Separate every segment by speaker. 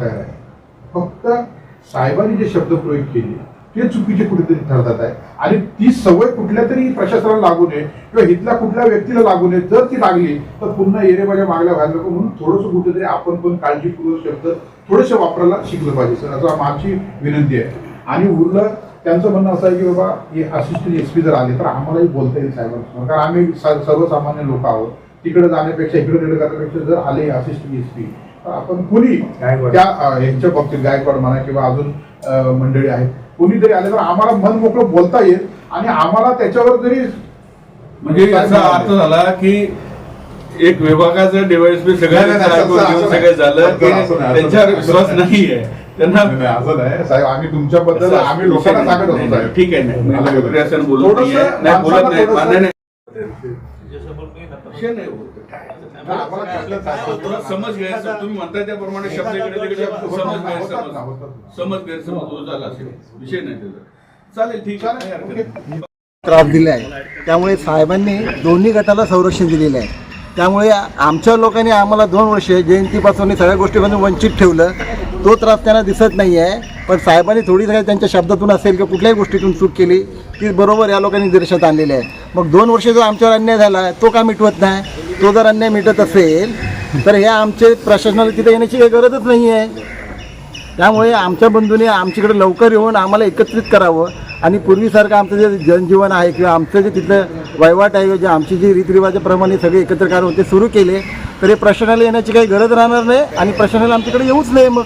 Speaker 1: तयार आहे. फक्त साहेबांनी जे शब्द प्रयोग केले ते चुकीचे कुठेतरी ठरतात आहे. आणि ती सवय कुठल्या तरी प्रशासनाला लागू नये किंवा इथल्या कुठल्या व्यक्तीला लागू नये जर ती लागली तर पुन्हा येरेबाच्या मागल्या व्हायला नको म्हणून थोडंसं कुठेतरी आपण पण काळजीपूर्वक शब्द थोडेसे वापरायला शिकलं पाहिजे. सर असं माझी विनंती आहे. आणि उरलं त्यांचं म्हणणं असं आहे की बाबा हे असिस्टंट एस पी जर आले तर आम्हालाही बोलता येईल साहेबांसमोर. कारण आम्ही सर्वसामान्य लोक आहोत. तिकडे जाण्यापेक्षा इकडे तिकडे करण्यापेक्षा जर आले असिस्टंट एस पी आपण कुणी. त्या यांच्या बाबतीत गायकवाड म्हणा किंवा अजून मंडळी आहेत कोणीतरी आले तर आम्हाला मन मोकळं बोलता येईल आणि आम्हाला त्याच्यावर जरी
Speaker 2: म्हणजे याचा अर्थ झाला की एक विभागाचं
Speaker 1: नाही, नाही,
Speaker 2: सगळं झालं त्यांच्यावर
Speaker 1: नाही.
Speaker 2: विश्वास नाहीये. त्यांना
Speaker 1: असं नाही. साहेब आम्ही तुमच्याबद्दल आम्ही लोकांना सांगत होतो साहेब.
Speaker 2: ठीक आहे नाही. बोलत विषय नाही समज घ्यायचं तुम्ही म्हणताय त्याप्रमाणे शब्द इकडे तिकडे समज गैरसमज समज. गैरसमज होत. झाला असेल. विषय नाही त्याचा. चालेल ठीक आहे.
Speaker 3: त्रास दिला आहे त्यामुळे साहेबांनी दोन्ही गटाला संरक्षण दिलेलं आहे. त्यामुळे आमच्या लोकांनी आम्हाला दोन वर्ष जयंतीपासून सगळ्या गोष्टीपासून वंचित ठेवलं. तो त्रास त्यांना दिसत नाही आहे पण साहेबांनी थोडी काही त्यांच्या शब्दातून असेल किंवा कुठल्याही गोष्टीतून चूक केली ती बरोबर या लोकांनी निदर्शनात आणलेली आहे. मग दोन वर्ष जो आमच्यावर अन्याय झाला तो का मिटवत नाही? तो जर अन्याय मिटत असेल तर हे आमचे प्रशासनाला तिथे येण्याची काही गरजच नाही आहे त्यामुळे आमच्या बंधूंनी आमच्याकडे लवकर येऊन आम्हाला एकत्रित करावं. आणि पूर्वीसारखं आमचं जे जनजीवन आहे किंवा आमचं जे तिथलं वहिवाट आहे जे आमची जी रीतिरिवाजाप्रमाणे सगळे एकत्र कारण ते सुरू केले तर हे प्रशासनाला येण्याची काही गरज राहणार नाही आणि प्रशासनाला आमच्याकडे येऊच नाही मग.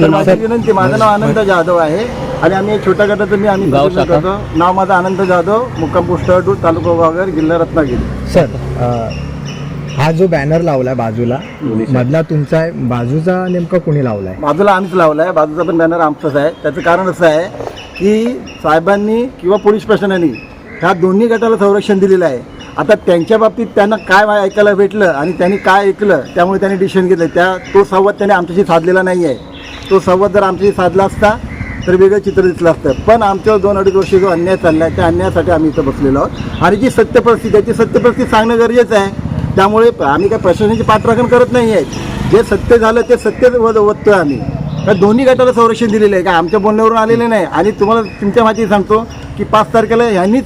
Speaker 3: तर माझी विनंती माझं नाव आनंद जाधव आहे. आणि आम्ही एक छोट्या गटाचं मी आम्ही प्रतिनिधित्व करतो. नाव माझं आनंद जाधव मुक्काम पोस्ट तालुका वागर जिल्हा रत्नागिरी.
Speaker 4: सर अ, हा जो बॅनर लावलाय बाजूला मधला तुमचा आहे बाजूचा नेमका कोणी लावलाय?
Speaker 3: बाजूला आम्हीच लावला आहे बाजूचा पण बॅनर आमचाच आहे. त्याचं कारण असं आहे की साहेबांनी किंवा पोलीस प्रशासनाने ह्या दोन्ही गटाला संरक्षण दिलेलं आहे. आता त्यांच्या बाबतीत त्यांना काय वा- ऐकायला भेटलं आणि त्यांनी काय ऐकलं त्यामुळे त्यांनी डिसिशन घेतलं. त्या तो संवाद त्यांनी आमच्याशी साधलेला नाही आहे तो संवाद जर आमच्याशी साधला असता तर वेगळं चित्र दिसलं असतं. पण आमच्यावर दोन अडीच वर्ष जो अन्याय चालला आहे त्या अन्यायासाठी आम्ही इथं बसलेलो आहोत. आणि जी सत्य परिस्थिती आहे ती सत्य परिस्थिती सांगणं गरजेचं आहे. त्यामुळे आम्ही काय प्रशासनाची पाठराखण करत नाही आहे. जे सत्य झालं ते सत्य वद वदतोय आम्ही. का दोन्ही गटाला संरक्षण दिलेलं आहे. का आमच्या बोलण्यावरून आलेले नाही? आणि तुम्हाला तुमच्या माहिती सांगतो की पाच तारखेला ह्यांनीच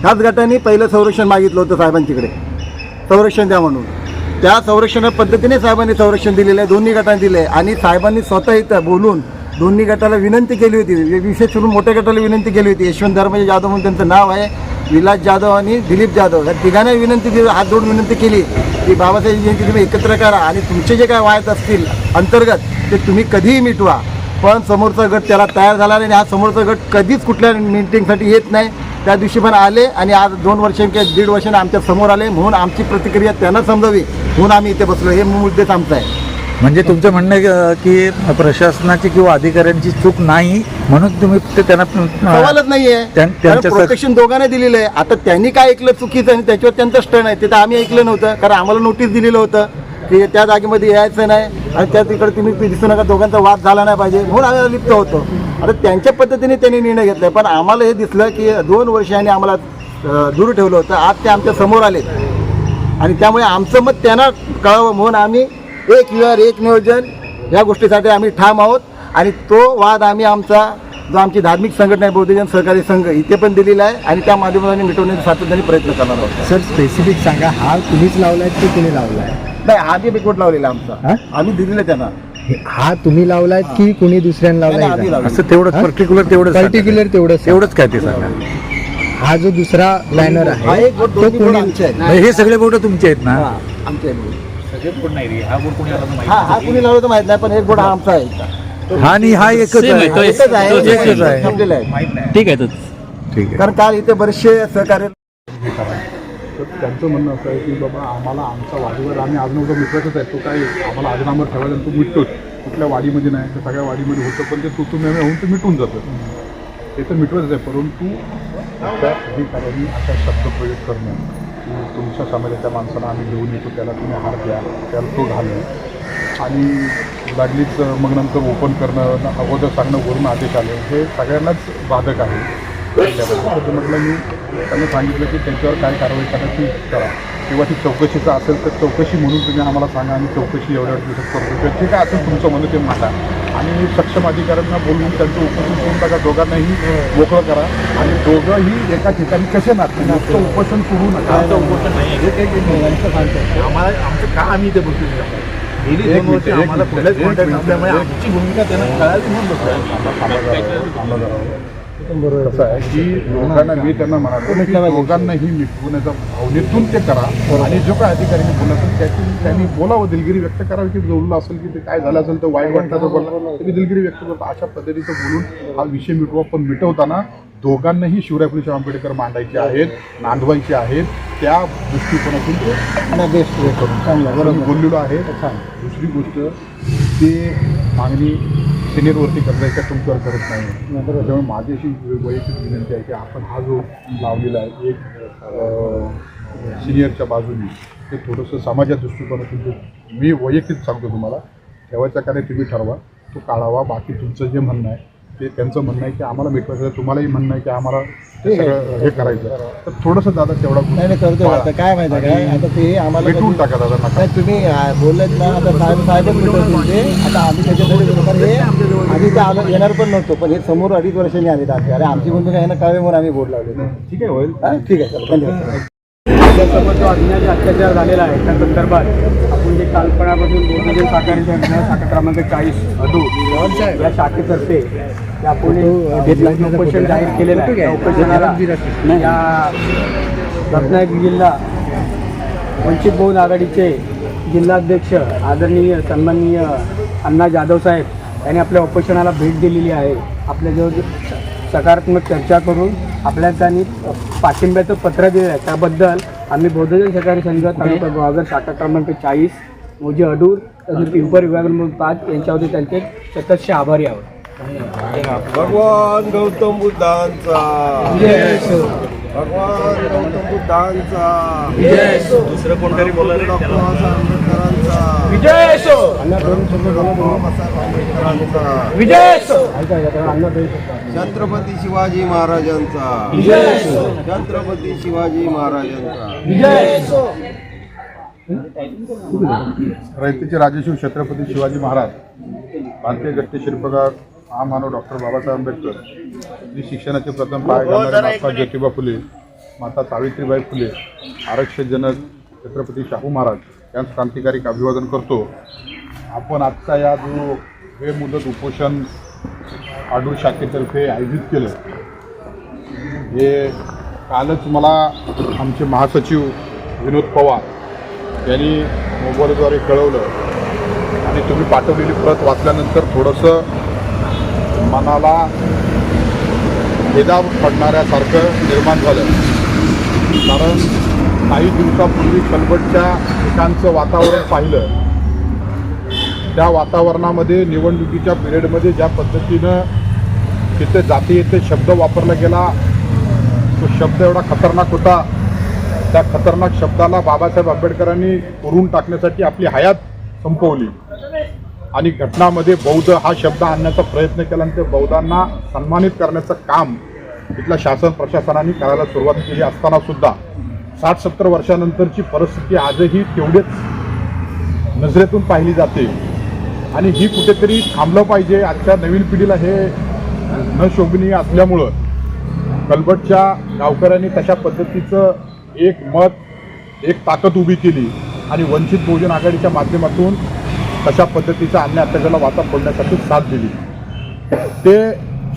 Speaker 3: ह्याच गटाने पहिलं संरक्षण मागितलं होतं साहेबांच्याकडे संरक्षण द्या म्हणून. त्या संरक्षण पद्धतीने साहेबांनी संरक्षण दिलेलं आहे दोन्ही गटांनी दिलं आहे आणि साहेबांनी स्वतः इथं बोलून दोन्ही गटाला विनंती केली होती. विशेष करून मोठ्या गटाला विनंती केली होती. यशवंत धर्मजी म्हणजे जाधव म्हणून त्यांचं नाव आहे. विलास जाधव आणि दिलीप जाधव. या तिघांना विनंती केली हात जोडून विनंती केली की बाबासाहेब जयंती तुम्ही एकत्र करा आणि तुमचे जे काय वायत असतील अंतर्गत ते तुम्ही कधीही मिटवा. पण समोरचा गट त्याला तयार झाला नाही आणि हा समोरचा गट कधीच कुठल्या मिटिंगसाठी येत नाही. त्या दिवशी पण आले आणि आज दोन वर्षां किंवा दीड वर्षांनी आमच्यासमोर आले म्हणून आमची प्रतिक्रिया त्यांना समजावी म्हणून आम्ही इथे बसलो. हे मूळ उद्देश आमचा आहे.
Speaker 5: म्हणजे तुमचं म्हणणं आहे की प्रशासनाची किंवा अधिकाऱ्यांची चूक नाही म्हणून तुम्ही ते त्यांना
Speaker 3: सवालच नाहीये. प्रोटेक्शन दोघांना दिलेलं आहे. आता त्यांनी काय ऐकलं चुकीचं आणि त्याच्यावर त्यांचं स्टण आहे ते तर आम्ही ऐकलं नव्हतं. कारण आम्हाला नोटीस दिलेलं होतं. की त्या जागेमध्ये यायचं नाही आणि त्या तिकडे तुम्ही दिसू नका दोघांचा वाद झाला नाही पाहिजे. म्हणून आम्ही लिप्त होतो. आता त्यांच्या पद्धतीने त्यांनी निर्णय घेतला पण आम्हाला हे दिसलं की दोन वर्षांनी आम्हाला दूर ठेवलं होतं. आज ते आमच्यासमोर आले. आणि त्यामुळे आमचं मत त्यांना कळावं. म्हणून आम्ही एक विहार एक नियोजन या गोष्टीसाठी आम्ही ठाम आहोत. आणि तो वाद आम्ही आमचा जो आमची धार्मिक संघटना आहे बौद्धजन सहकारी संघ इथे पण दिलेला आहे. आणि त्या माध्यमातून मिटवण्याचा सातत्याने प्रयत्न करणार आहोत.
Speaker 4: सर स्पेसिफिक सांगा. हा तुम्हीच लावला आहे की कुणी लावला आहे
Speaker 3: नाही आधी बिकवट लावलेला आमचा.
Speaker 4: हा?
Speaker 3: आम्ही दिलेलं त्यांना.
Speaker 4: हे- हा तुम्ही लावलाय की कोणी दुसऱ्याने
Speaker 3: नाही,
Speaker 4: लावलाय
Speaker 3: लावलेला.
Speaker 5: असं तेवढंच
Speaker 4: हा?
Speaker 5: पर्टिक्युलर तेवढंच
Speaker 4: पर्टिक्युलर तेवढं
Speaker 5: एवढंच काय ते सांगा.
Speaker 4: हा जो दुसरा बॅनर
Speaker 3: हा
Speaker 4: आहे
Speaker 3: एक बोट
Speaker 4: तो
Speaker 3: दोन्ही बोट
Speaker 4: कोणी
Speaker 3: आमचे आहेत.
Speaker 5: हे सगळे बोट तुमचे आहेत ना?
Speaker 3: हा, आमचे आहेत. बोट. हा हा कुणी लावलं तर माहीत नाही पण एक बोट हा आमचा आहे.
Speaker 5: हा आणि हा एकच
Speaker 6: Same आहे, तो
Speaker 5: आहे.
Speaker 3: एकच आहे.
Speaker 5: तोच एकच आहे.
Speaker 3: समजेल आहे
Speaker 6: ठीक आहे तर.
Speaker 5: ठीक आहे.
Speaker 3: कारण काल इथे बरेचसे सहकार्य
Speaker 1: तर त्यांचं म्हणणं असं आहे की बाबा आम्हाला आमचा वाडीवर आम्ही आज नव्हतं मिटवायचंच आहे तो काय आम्हाला आजनावर ठेवायचा आणि तो मिटतोच. कुठल्या वाडीमध्ये नाही तर सगळ्या वाडीमध्ये होतं पण ते तुतून होऊन ते मिटून जातं. ते तर मिटवायचंच आहे परंतु त्या अधिकाऱ्यांनी असा शब्द प्रयोग करणं की तुमच्या समाजाच्या माणसाला आम्ही घेऊन येतो त्याला तुम्ही हार द्या त्याला तो घालणं आणि लागलीच मग नंतर ओपन करणं अगोदर सांगणं वरून आदेश आले हे सगळ्यांनाच बाधक आहे. म्हटलं मी त्यांना सांगितलं की त्यांच्यावर काय कारवाई करायची करा. किंवा ती चौकशीचं असेल तर चौकशी म्हणून तुम्ही आम्हाला सांगा आणि चौकशी एवढ्या दिवसात करतो किंवा जे काय असेल तुमचं म्हणून ते मांडा. आणि सक्षम अधिकाऱ्यांना बोलवून त्यांचं उपोषण करून टाका. दोघांनाही मोकळं करा. आणि दोघंही एका ठिकाणी कसे नाचतील नुसतं उपोषण करू नका. उपोषण नाही एक एक एक
Speaker 6: आम्हाला आमचं का आम्ही इथे बसू गेली दोन वर्ष आम्हाला कुठल्याच कॉन्टॅक्ट नसल्यामुळे आमची भूमिका त्यांना कळायला म्हणून बसलो
Speaker 1: कसं आहे की लोकांना मी त्यांना म्हणालो की दोघांनाही मिटवण्याचा भावनेतून ते करा. आणि जो काय बोलला असेल त्यातून त्यांनी बोलावं दिलगिरी व्यक्त करावी की जोडलं असेल की ते काय झालं असेल तर वाईट वाटलं तर बोलला तुम्ही दिलगिरी व्यक्त करतो अशा पद्धतीचं बोलून हा विषय मिटवा. पण मिटवताना दोघांनाही शिवराय फुले आंबेडकर मांडायचे आहेत नांदवायचे आहेत. त्या दृष्टिकोनातून ते बोललेलो आहे. दुसरी गोष्ट ते मागणी सिनियरवरती करायच्या तुमच्यावर करत नाही. त्यामुळे माझी अशी वैयक्तिक विनंती आहे की आपण हा जो लावलेला आहे एक सिनियरच्या बाजूने ते थोडंसं समाजाच्या दृष्टिकोनातून मी वैयक्तिक सांगतो तुम्हाला ठेवायचा कार्य तुम्ही ठरवा तो काढावा. बाकी तुमचं जे म्हणणं आहे ते त्यांचं म्हणणं आहे की आम्हाला मिटवायचं आहे. तुम्हालाही म्हणणं आहे की आम्हाला ते सगळं हे करायचं. तर थोडंसं दादा तेवढा
Speaker 3: नाही नाही करतो आता काय माहिती आहे काय आता ते आम्हाला कधी-
Speaker 1: टाका दादा नका.
Speaker 3: नाही तुम्ही बोललेत ना आता साहेब साहेबच मिटवतील ते आता आम्ही त्याच्यासाठी हे आधी ते आलं येणार पण नव्हतो. पण हे समोर अडीच वर्षांनी आले आमचे अरे आमची भूमिका आहे ना कळवे म्हणून आम्ही बोर्ड लावले
Speaker 1: ठीक आहे होईल.
Speaker 3: ठीक आहे चला धन्यवाद.
Speaker 7: आपल्यासमोर जो अन्याय अत्याचार झालेला आहे त्या संदर्भात आपण जे कालपणापासून बहुजन साखर शाखा क्रमांक चाळीस अदू या शाखेतर्फे उपोषण जाहीर केलेलं आहे त्या उपोषणाला या रत्नागिरी जिल्हा वंचित बहुजन आघाडीचे जिल्हाध्यक्ष आदरणीय सन्माननीय अण्णा जाधव साहेब यांनी आपल्या उपोषणाला भेट दिलेली आहे. आपल्याजवळ सकारात्मक चर्चा करून आपल्याला त्यांनी पाठिंब्याचं पत्र दिलं आहे. त्याबद्दल आम्ही बौद्धजन सहकारी संघ तालुका गुहागर शाखा क्रमांक चाळीस मोजे अडूर तसेच पिंपर विभाग नंबर पाच यांच्यावरती त्यांचे सततचे आभारी आहोत.
Speaker 6: भगवान गौतम बुद्धांचा. भगवान गौतम बुद्धांचा. दुसरं कोणतरी बोलणार डॉक्टर बाबासाहेब आंबेडकरांचा.
Speaker 7: विजय
Speaker 6: बाबासाहेब आंबेडकरांचा. छत्रपती शिवाजी महाराजांचा. छत्रपती शिवाजी महाराजांचा.
Speaker 7: विजय
Speaker 1: रयतेचे राजेशिव छत्रपती शिवाजी महाराज भारतीय घटने शिल्पकार महामानव डॉक्टर बाबासाहेब आंबेडकर जी शिक्षणाचे प्रथम पाय घालणारे माता ज्योतिबा फुले माता सावित्रीबाई फुले आरक्षण जनक छत्रपती शाहू महाराज यांस क्रांतिकारी अभिवादन करतो. आपण आजचा या जो हे मुदत उपोषण आडूर शाखेतर्फे आयोजित केलं हे कालच मला आमचे महासचिव विनोद पवार यांनी मोबाईलद्वारे कळवलं. आणि तुम्ही पाठवलेली प्रत वाचल्यानंतर थोडंसं मनाला भेदा पडणाऱ्यासारखं निर्माण झालं. कारण काही दिवसापूर्वी कलबटच्या ठिकाणचं वातावरण पाहिलं. त्या वातावरणामध्ये निवडणुकीच्या पिरियडमध्ये ज्या पद्धतीनं तिथे जाती येते शब्द वापरला गेला तो शब्द एवढा खतरनाक होता. त्या खतरनाक शब्दाला बाबासाहेब आंबेडकरांनी उरून टाकण्यासाठी आपली हयात संपवली. आणि घटनामध्ये बौद्ध हा शब्द आणण्याचा प्रयत्न केला आणि ते बौद्धांना सन्मानित करण्याचं काम इथल्या शासन प्रशासनाने करायला सुरुवात केली असताना सुद्धा साठ सत्तर वर्षानंतरची परिस्थिती आजही तेवढेच नजरेतून पाहिली जाते. आणि ही कुठेतरी थांबलं पाहिजे. आजच्या नवीन पिढीला हे न शोभनीय असल्यामुळं कलबटच्या गावकऱ्यांनी तशा पद्धतीचं एक मत एक ताकद उभी केली आणि वंचित बहुजन आघाडीच्या माध्यमातून कशा पद्धतीचा अन्याय अत्याचाराला वाचा फोडण्यासाठी साथ दिली. ते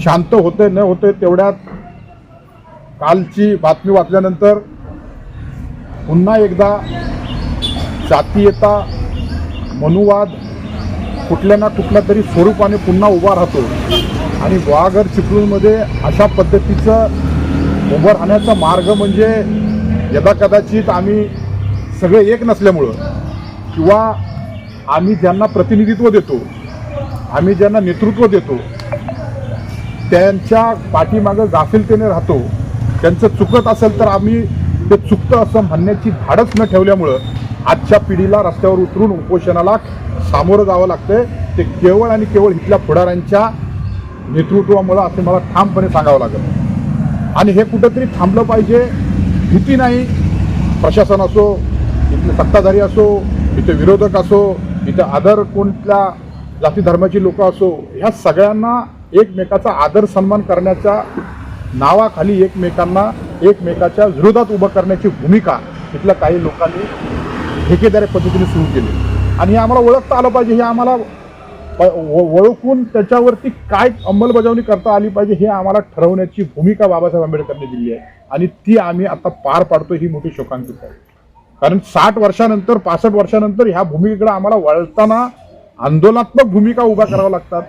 Speaker 1: शांत होते न होते तेवढ्यात कालची बातमी वाचल्यानंतर पुन्हा एकदा जातीयता मनुवाद कुठल्या ना कुठल्या तरी स्वरूपाने पुन्हा उभा राहतो. आणि गुहागर चिपळूणमध्ये अशा पद्धतीचं उभं राहण्याचा मार्ग म्हणजे यदा कदाचित आम्ही सगळे एक नसल्यामुळं किंवा आम्ही ज्यांना प्रतिनिधित्व देतो आम्ही ज्यांना नेतृत्व देतो त्यांच्या पाठीमागं गाफिलतेने राहतो त्यांचं चुकत असेल तर आम्ही ते चुकतं असं म्हणण्याची धाडच न ठेवल्यामुळं आजच्या पिढीला रस्त्यावर उतरून उपोषणाला सामोरं जावं लागतंय. ते केवळ आणि केवळ इथल्या पुढाऱ्यांच्या नेतृत्वामुळं असं मला ठामपणे सांगावं लागेल. आणि हे कुठंतरी थांबलं पाहिजे भीती नाही. प्रशासन असो इथले सत्ताधारी असो इथे विरोधक असो इथं आदर कोणत्या जाती धर्माची लोक असो ह्या सगळ्यांना एकमेकाचा आदर सन्मान करण्याच्या नावाखाली एकमेकांना एकमेकाच्या विरोधात उभं करण्याची भूमिका इथल्या काही लोकांनी ठेकेदारी पद्धतीने सुरू केली. आणि हे आम्हाला ओळखता आलं पाहिजे हे आम्हाला व- ओळखून त्याच्यावरती काय अंमलबजावणी करता आली पाहिजे हे आम्हाला ठरवण्याची भूमिका बाबासाहेब आंबेडकरांनी दिली आहे. आणि ती आम्ही आता पार पाडतो ही मोठी शोकांकित आहे. कारण साठ वर्षानंतर पासष्ट वर्षानंतर ह्या भूमिकेकडे आम्हाला वळताना आंदोलनात्मक भूमिका उभ्या कराव्या लागतात.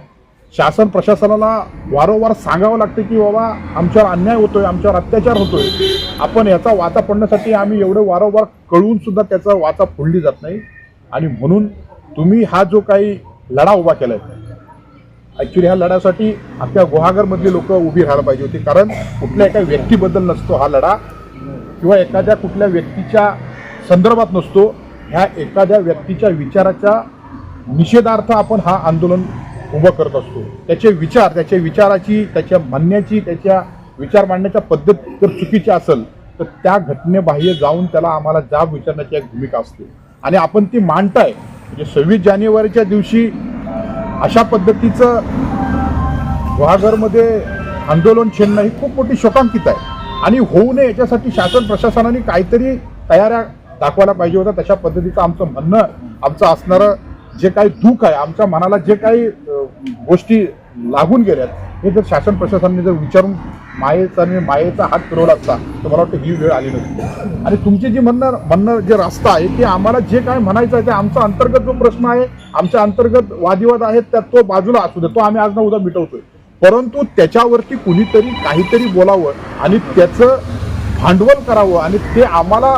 Speaker 1: शासन प्रशासनाला वारंवार सांगावं लागतं की बाबा आमच्यावर अन्याय होतोय आमच्यावर अत्याचार होतोय. आपण याचा वाचा पडण्यासाठी आम्ही एवढं वारंवार कळवून सुद्धा त्याचा वाचा फोडली जात नाही. आणि म्हणून तुम्ही हा जो काही लढा उभा केलाय ॲक्च्युली ह्या लढ्यासाठी अख्ख्या गुहागरमधली लोक उभी राहायला पाहिजे होती. कारण कुठल्या एका व्यक्तीबद्दल नसतो हा लढा. किंवा एखाद्या कुठल्या व्यक्तीच्या संदर्भात नसतो ह्या एखाद्या व्यक्तीच्या विचाराच्या निषेधार्थ आपण हा आंदोलन उभं करत असतो. त्याचे विचार त्याच्या विचाराची त्याच्या म्हणण्याची त्याच्या विचार मांडण्याच्या पद्धत जर चुकीची असेल तर त्या घटनेबाह्य जाऊन त्याला आम्हाला जाब विचारण्याची एक भूमिका असते. आणि आपण ती मांडताय म्हणजे सव्वीस जानेवारीच्या दिवशी अशा पद्धतीचं गुहागरमध्ये आंदोलन छेडणं ही खूप मोठी शोकांकित आहे. आणि होऊ नये याच्यासाठी शासन प्रशासनाने काहीतरी तयाऱ्या दाखवायला पाहिजे होता. तशा पद्धतीचं आमचं म्हणणं आमचं असणारं जे काही दुःख आहे आमच्या मनाला जे काही गोष्टी लागून गेल्यात हे जर शासन प्रशासनाने जर विचारून मायेचा आणि मायेचा हात फिरवला असता तर मला वाटतं ही वेळ आली नसती. आणि तुमची जी म्हणणं म्हणणं जे रस्ता आहे ते आम्हाला जे काय म्हणायचं आहे ते आमचा अंतर्गत जो प्रश्न आहे आमच्या अंतर्गत वादिवाद आहेत त्यात तो बाजूला असू दे. तो आम्ही आज ना उद्या मिटवतोय. परंतु त्याच्यावरती कुणीतरी काहीतरी बोलावं आणि त्याचं भांडवल करावं आणि ते आम्हाला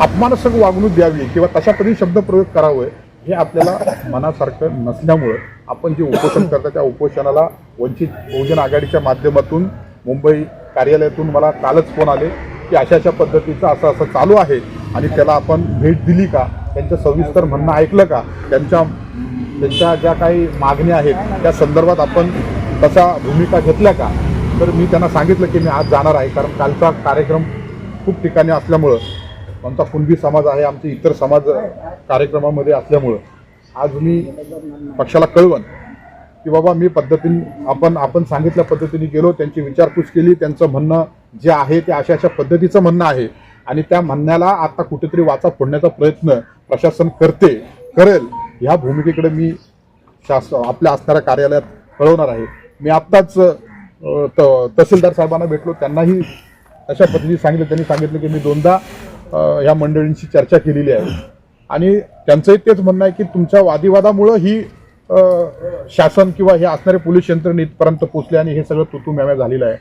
Speaker 1: अपमानास्पद वागणूक द्यावी किंवा तशा तरी शब्दप्रयोग करावे हे आपल्याला मनासारखं नसल्यामुळं आपण जे उपोषण करतो त्या उपोषणाला वंचित बहुजन आघाडीच्या माध्यमातून मुंबई कार्यालयातून मला कालच फोन आले की अशा अशा पद्धतीचं असं असं चालू आहे आणि त्याला आपण भेट दिली का? त्यांचं सविस्तर म्हणणं ऐकलं का? त्यांच्या त्यांच्या ज्या काही मागण्या आहेत त्या संदर्भात आपण तशा भूमिका घेतल्या का? तर मी त्यांना सांगितलं की मी आज जाणार आहे कारण कालचा कार्यक्रम खूप ठिकाणी असल्यामुळं आमचा कुणबी समाज आहे आमचे इतर समाज कार्यक्रमामध्ये असल्यामुळं. आज मी पक्षाला कळवण की बाबा मी पद्धतीने आपण आपण सांगितल्या पद्धतीने गेलो त्यांची विचारपूस केली त्यांचं म्हणणं जे आहे ते अशा अशा पद्धतीचं म्हणणं आहे. आणि त्या म्हणण्याला आता कुठेतरी वाचा फोडण्याचा प्रयत्न प्रशासन करते करेल. ह्या भूमिकेकडे मी शास आपल्या असणाऱ्या कार्यालयात कळवणार आहे. मी आत्ताच त- तहसीलदार साहेबांना भेटलो त्यांनाही अशा पद्धतीने सांगितलं त्यांनी सांगितलं की मी दोनदा ह्या मंडळींशी चर्चा केलेली आहे. आणि त्यांचंही तेच म्हणणं आहे की तुमच्या वादिवादामुळं ही शासन किंवा हे असणारे पोलीस यंत्रणे इथपर्यंत पोचले आणि हे सगळं तुतुम्याम्या झालेलं आहे.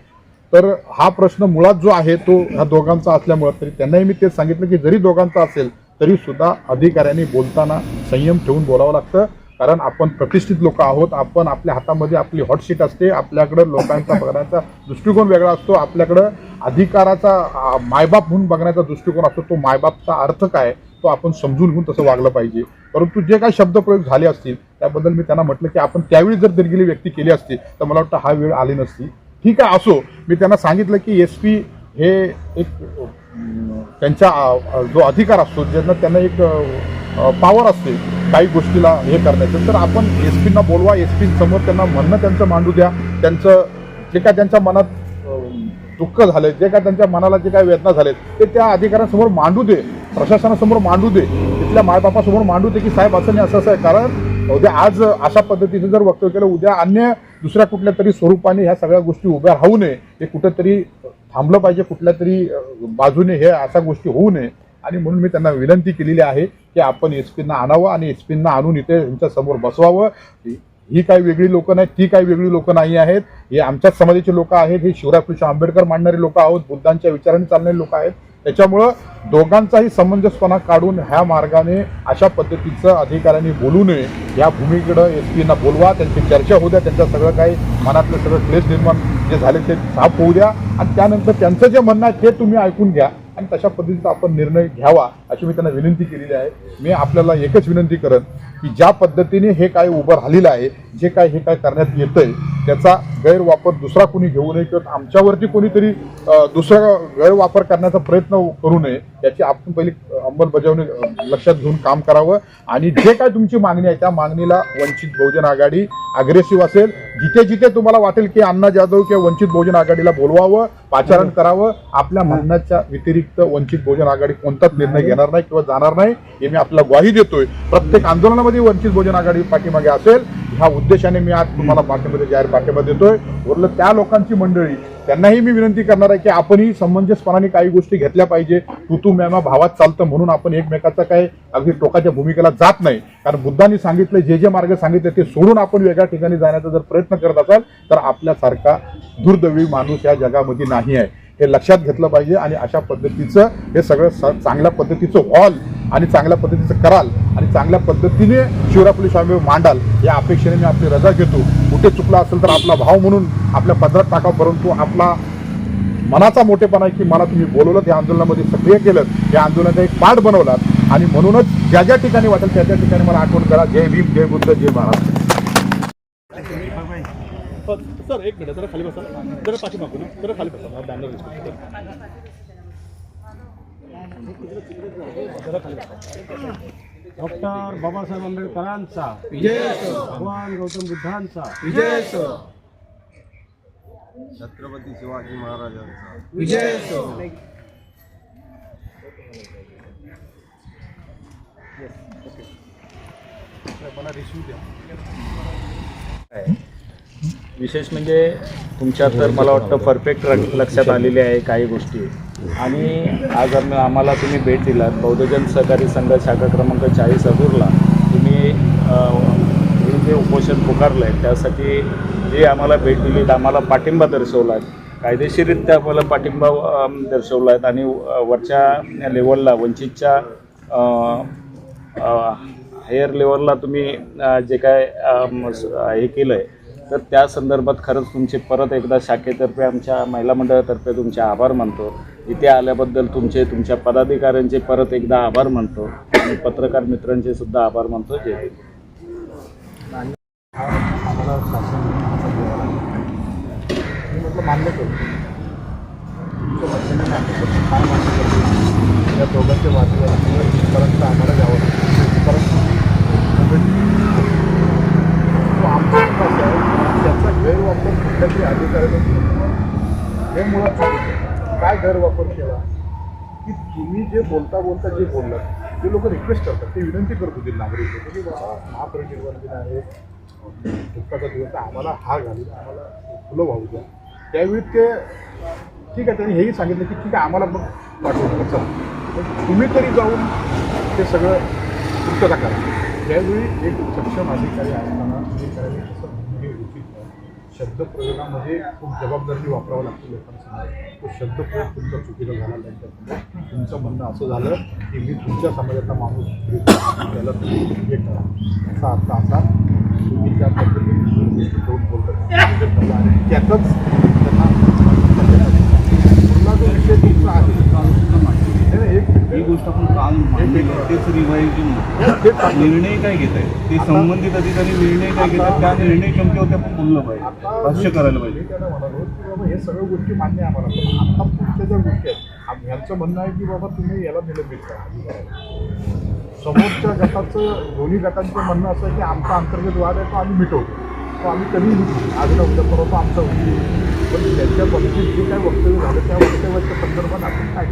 Speaker 1: तर हा प्रश्न मुळात जो आहे तो ह्या दोघांचा असल्यामुळं तरी त्यांनाही मी तेच सांगितलं की जरी दोघांचा असेल तरी सुद्धा अधिकाऱ्यांनी बोलताना संयम ठेवून बोलावं लागतं. कारण आपण प्रतिष्ठित लोक आहोत आपण आपल्या हातामध्ये आपली हॉटशीट असते आपल्याकडं लोकांचा बघण्याचा दृष्टिकोन वेगळा असतो आपल्याकडं अधिकाराचा मायबाप म्हणून बघण्याचा दृष्टिकोन असतो तो मायबापचा अर्थ काय तो आपण समजून घेऊन तसं वागलं पाहिजे. परंतु जे काही शब्दप्रयोग झाले असतील त्याबद्दल मी त्यांना म्हटलं की आपण त्यावेळी जर दिलगिरी व्यक्ती केली असती तर मला वाटतं हा वेळ आली नसती. ठीक आहे असो मी त्यांना सांगितलं की एस पी हे एक त्यांचा जो अधिकार असतो ज्यांना त्यांना एक पॉवर असते काही गोष्टीला हे करण्याचं. तर आपण एस पींना बोलवा एस पी समोर त्यांना म्हणणं त्यांचं मांडू द्या. त्यांचं जे काय त्यांच्या मनात दुःख झाले जे काय त्यांच्या मनाला जे काय वेदना झालेत ते त्या अधिकाऱ्यांसमोर मांडू दे. प्रशासनासमोर मांडू दे. तिथल्या मायबापासमोर मांडू दे की साहेब असं नाही असं असं आहे. कारण उद्या आज अशा पद्धतीचं जर वक्तव्य केलं उद्या अन्य दुसऱ्या कुठल्या तरी स्वरूपाने ह्या सगळ्या गोष्टी उभ्या राहू नये. हे कुठंतरी थांबलं पाहिजे कुठल्या तरी बाजूने हे अशा गोष्टी होऊ नये. आणि म्हणून मी त्यांना विनंती केलेली आहे की आपण एस पींना आणावं आणि एस पींना आणून इथे यांच्या समोर बसवावं. ही काही वेगळी लोक नाहीत ती काही वेगळी लोक नाही आहेत. हे आमच्याच समाजाचे लोक आहेत हे शिवराकृष्ण आंबेडकर मांडणारे लोक आहोत बुद्धांच्या विचाराने चालणारे लोक आहेत. त्याच्यामुळं दोघांचाही समंजसपणा काढून ह्या मार्गाने अशा पद्धतीचं अधिकाऱ्यांनी बोलू नये. या भूमीकडं एस पीना बोलवा त्यांची चर्चा होऊ द्या त्यांचं सगळं काही मनातलं सगळं क्लेश निर्माण जे झाले ते साफ होऊ द्या. आणि त्यानंतर त्यांचं जे म्हणणं आहे ते तुम्ही ऐकून घ्या. आणि तशा पद्धतीचा आपण निर्णय घ्यावा अशी मी त्यांना विनंती केलेली आहे. मी आपल्याला एकच विनंती करत की ज्या पद्धतीने हे काय उभं राहिलेलं आहे जे काय हे काय करण्यात येतंय त्याचा गैरवापर दुसरा कोणी घेऊ नये किंवा आमच्यावरती कोणीतरी दुसरा गैरवापर करण्याचा प्रयत्न करू नये याची आपण पहिली अंमलबजावणी लक्षात घेऊन काम करावं. आणि जे काय तुमची मागणी आहे त्या मागणीला वंचित बहुजन आघाडी अग्रेसिव्ह असेल जिथे जिथे तुम्हाला वाटेल की अण्णा जाधव किंवा वंचित बहुजन आघाडीला बोलवावं पाचारण करावं आपल्या म्हणण्याच्या व्यतिरिक्त वंचित बहुजन आघाडी कोणताच निर्णय घेणार नाही किंवा जाणार नाही हे मी आपल्याला ग्वाही देतोय. प्रत्येक आंदोलनामध्ये वंचित बहुजन आघाडी पाठीमागे असेल. ह्या उद्देशाने मी आज तुम्हाला पाठिंबा जाहीर पाठिंबा देतोय. उरलं त्या लोकांची मंडळी त्यांनाही मी विनंती करणार आहे की आपणही समंजसपणाने काही गोष्टी घेतल्या पाहिजे. तू तू मॅमा भावात चालतं म्हणून आपण एकमेकाचा काय अगदी टोकाच्या भूमिकेला जात नाही. कारण बुद्धांनी सांगितलं जे जे मार्ग सांगितले ते सोडून आपण वेगळ्या ठिकाणी जाण्याचा जर प्रयत्न करत असाल तर आपल्यासारखा दुर्दैवी माणूस या जगामध्ये नाही आहे. हे लक्षात घेतलं पाहिजे आणि अशा पद्धतीचं हे सगळं स- चांगल्या पद्धतीचं हॉल आणि चांगल्या पद्धतीचं कराल आणि चांगल्या पद्धतीने शिवरापुली स्वामी मांडाल या अपेक्षेने मी आपली रजा घेतो. कुठे चुकला असेल तर आपला भाव म्हणून आपल्या पदरात टाका परंतु आपला मनाचा मोठेपणा आहे की मला तुम्ही बोलवलं त्या आंदोलनामध्ये सक्रिय केलं या आंदोलनाचा एक पाठ बनवलात. आणि म्हणूनच ज्या ज्या ठिकाणी वाटेल त्या त्या ठिकाणी मला आठवण करा. जय भीम जय बुद्ध जय महाराष्ट्र
Speaker 8: सर एक मिनिट जरा खाली बसा. जरा पाठी मागू ना जरा खाली बसा. बॅनर दिसतो जरा खाली बसा डॉक्टर बाबासाहेब आंबेडकरांचा भगवान गौतम बुद्धांचा.
Speaker 6: छत्रपती शिवाजी महाराजांचा.
Speaker 5: विशेष म्हणजे तुमच्या तर मला वाटतं परफेक्ट लक्षात आलेली आहे काही गोष्टी. आणि आज आम्ही आम्हाला तुम्ही भेट दिलात. बौद्धजन सहकारी संघ शाखा क्रमांक चाळीस अबूरला तुम्ही हे जे उपोषण पुकारलं आहे त्यासाठी जे आम्हाला भेट दिलीत आम्हाला पाठिंबा दर्शवला आहे कायदेशीररित्या आम्हाला पाठिंबा दर्शवला आहेत आणि वरच्या लेवलला वंचितच्या हायर लेवलला तुम्ही जे काय हे केलं आहे तर त्या संदर्भात खरंच तुमचे परत एकदा शाखेतर्फे आमच्या महिला मंडळातर्फे तुमचे आभार मानतो. इथे आल्याबद्दल तुमचे तुमच्या पदाधिकाऱ्यांचे परत एकदा आभार मानतो. आणि पत्रकार मित्रांचे सुद्धा आभार मानतो.
Speaker 1: जे या दोघांच्या बाजूला आम्हाला जावं लागतं इथपर्यंत तो आमचा विश्वास आहे त्याचा गैरवापर अधिकारी तरी हे मुळात काय गैरवापर केला? की तुम्ही जे बोलता बोलता जे बोललात ते लोक रिक्वेस्ट करतात. ते विनंती करत होतील नागरिक. की बाबा महापरिनिर्वाण दिन आहे. दुःखाचा दिवस आम्हाला हा घालू आम्हाला फुलं वाहू द्या. त्यावेळी ते ठीक आहे त्यांनी हेही सांगितलं की ठीक आहे आम्हाला मग पाठवू नका चला. पण तुम्ही तरी जाऊन ते सगळं पूर्तता करा. त्यावेळी एक सक्षम अधिकारी असताना हे करायला शब्दप्रयोगामध्ये खूप जबाबदारी वापरावं लागतो लोकांसमोर. तो शब्दप्रयोग तुमचा चुकीचा झाला त्यांच्यासमोर तुमचं म्हणणं असं झालं की मी तुमच्या समाजाचा माणूस त्याला तुम्ही हे करा. असा अर्थ असा तुम्ही त्या पद्धतीने दोन करून बोलतात. त्यातच त्यांना पुन्हा जो विषय तुमचा आहे
Speaker 8: गोष्ट आपण काल मांडली. तेच
Speaker 1: चांगलं.
Speaker 8: निर्णय काय घेत आहे? ते संबंधित अधिकारी निर्णय काय घेत आहेत? त्या निर्णय क्षमतेवरती आपण बोललं पाहिजे. भाष्य करायला पाहिजे.
Speaker 1: हे सगळ्या गोष्टी मान्य आहे आम्हाला. पण आता पुढच्या ज्या गोष्टी आहेत ह्यांचं म्हणणं आहे की बाबा तुम्ही याला निलंबित करा. समोरच्या गटाचं दोन्ही गटांचं म्हणणं असं आहे की आमचा अंतर्गत वाद आहे तो आम्ही मिटवतो. तो आम्ही मिटवू आज न उद्या परवा तो आमचा होईल पण त्यांच्या बाबतीत जे काही वक्तव्य झालं त्या वक्तव्याच्या संदर्भात आपण काय?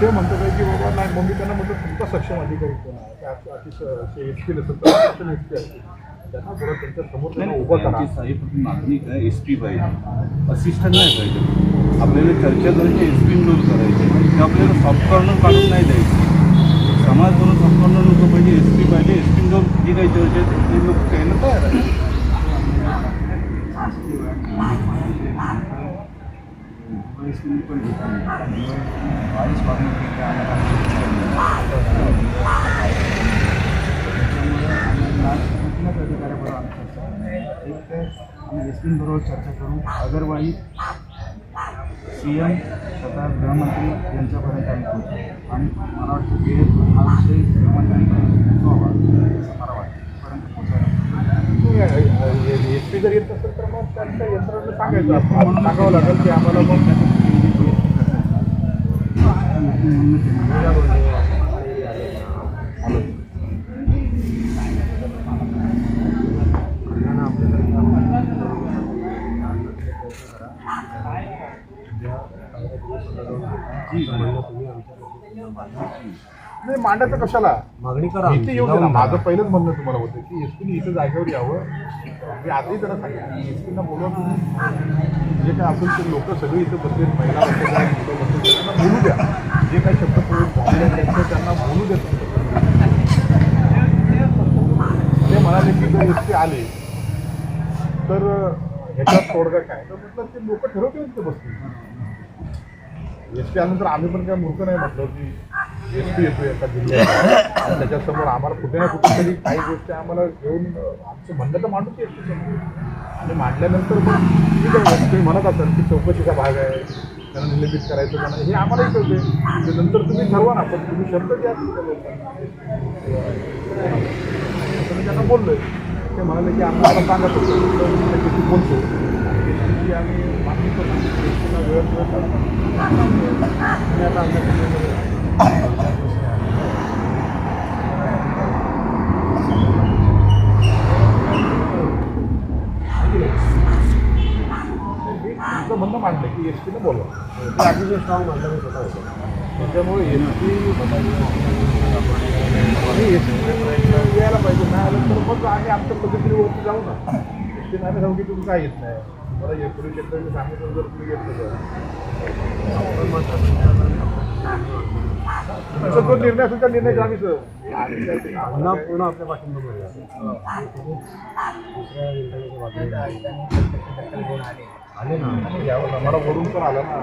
Speaker 1: ते म्हणतात की बाबा नाही मग मी त्यांना म्हटलं तुमचा सक्षम अधिकारी कोण आहे? अतिशय एस पी नसेल तर अतिशय एस पी असतील त्यांना बरं त्यांच्यासमोर त्यांना उभं करा.
Speaker 8: मागणी काय? एस पी पाहिजे. असिस्टंट नाही पाहिजे. आपल्याला चर्चा करायची एस पी रोल करायचे. ते आपल्याला सॉफ्ट कॉर्नर काढून नाही द्यायचे. समाज म्हणून सॉफ्ट कॉर्नर नको पाहिजे एस पी पाहिजे एस पी रोल जी काही चर्चा ते लोक द्यायला तयार आहे
Speaker 6: प्लेसमेंट पण घेतली बावीस वाजण्यापर्यंत आम्हाला अधिकाऱ्याबरोबर चर्चा एक तर आम्ही चर्चा करू अदरवाईज सी एम स्वतः गृहमंत्री यांच्यापर्यंत आम्ही पोहोचू आणि मला वाटतं की हा विषय गृहमंत्र्यांपर्यंत पोहोचवावा
Speaker 1: असं मला
Speaker 6: वाटतं पर्यंत पोहोचायला
Speaker 1: एस पी जर येत असेल तर मग त्यांच्या यंत्रणा सांगायचं सांगावं लागेल की आम्हाला मग ありがとうございます。नाही मांडायचं कशाला?
Speaker 6: मागणी करा
Speaker 1: इथे येऊन दे ना. माझं पहिलंच म्हणणं तुम्हाला होतं की एसपीने इथं जागेवर यावं. मी आजही त्यांना सांगितलं की एसपीना बोलवा तुम्ही जे काय असेल ते लोक सगळे इथं बसलेत महिला बसलेत त्यांना बोलू द्या. जे काही शब्द प्रयोग झालेले त्यांना बोलू देत ते म्हणाले की जर एस आले तर ह्याच्यात तोडगा काय? तर म्हटलं ते लोक ठरवतील तिथे बसतील. एस पी आल्यानंतर आम्ही पण काय मूर्ख नाही म्हटलं की एस पी येतो एका जिल्ह्यात आणि त्याच्यासमोर आम्हाला कुठे ना कुठे तरी काही गोष्टी आम्हाला घेऊन आमचं म्हणणं तर मांडूच एस पी समोर. आणि मांडल्यानंतर मग ठीक आहे तुम्ही म्हणत असाल की चौकशीचा भाग आहे त्यांना निलंबित करायचं नाही हे आम्हालाही कळते ते नंतर तुम्ही ठरवा ना पण तुम्ही शब्द द्या. मी त्यांना बोललोय. ते म्हणाले की आम्हाला सांगत होतो त्याच्याशी बोलतो. त्याची आम्ही मागणी करतो वेळ वेळ म्हणणं मांडलं की एस टीनं बोलवा
Speaker 6: ते स्ट्रॉंग मानलं स्वतः
Speaker 1: त्याच्यामुळे एस टी एस टी यायला पाहिजे नाही आलं तर मग आम्ही आमच्या पद्धतीने जाऊ ना एस टी आम्ही की तुम्ही काय येत नाही मला हे पोलीस क्षेत्राने सांगितलं जर तुम्ही येत नाही निर्णय असेल त्या आम्ही
Speaker 6: पुन्हा आपल्या पाठिंबा आले. ना.
Speaker 1: मला वरून पण आला ना.